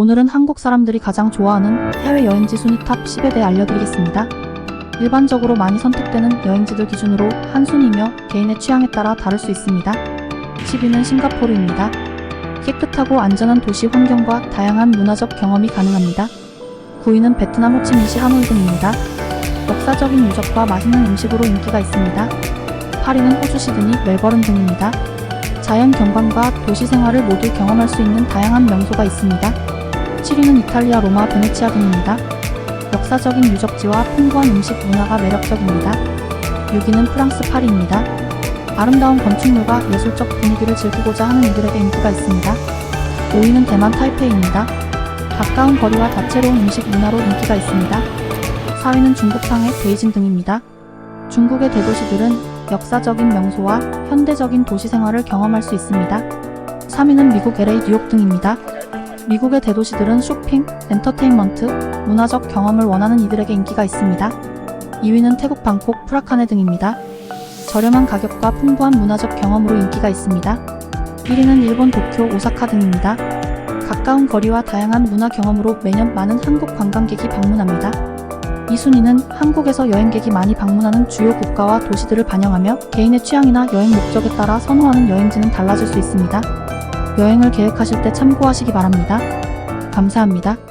오늘은 한국 사람들이 가장 좋아하는 해외 여행지 순위 탑 10에 대해 알려드리겠습니다. 일반적으로 많이 선택되는 여행지들 기준으로 한 순위며 개인의 취향에 따라 다를 수 있습니다. 10위는 싱가포르입니다. 깨끗하고 안전한 도시 환경과 다양한 문화적 경험이 가능합니다. 9위는 베트남 호치민시 하노이 등입니다. 역사적인 유적과 맛있는 음식으로 인기가 있습니다. 8위는 호주 시드니, 멜버른 등입니다. 자연 경관과 도시 생활을 모두 경험할 수 있는 다양한 명소가 있습니다. 7위는 이탈리아 로마, 베네치아 등입니다. 역사적인 유적지와 풍부한 음식 문화가 매력적입니다. 6위는 프랑스 파리입니다. 아름다운 건축물과 예술적 분위기를 즐기고자 하는 이들에게 인기가 있습니다. 5위는 대만 타이페이입니다. 가까운 거리와 다채로운 음식 문화로 인기가 있습니다. 4위는 중국 상해, 베이징 등입니다. 중국의 대도시들은 역사적인 명소와 현대적인 도시 생활을 경험할 수 있습니다. 3위는 미국 LA, 뉴욕 등입니다. 미국의 대도시들은 쇼핑, 엔터테인먼트, 문화적 경험을 원하는 이들에게 인기가 있습니다. 2위는 태국 방콕, 프라카네 등입니다. 저렴한 가격과 풍부한 문화적 경험으로 인기가 있습니다. 1위는 일본 도쿄, 오사카 등입니다. 가까운 거리와 다양한 문화 경험으로 매년 많은 한국 관광객이 방문합니다. 이 순위는 한국에서 여행객이 많이 방문하는 주요 국가와 도시들을 반영하며 개인의 취향이나 여행 목적에 따라 선호하는 여행지는 달라질 수 있습니다. 여행을 계획하실 때 참고하시기 바랍니다. 감사합니다.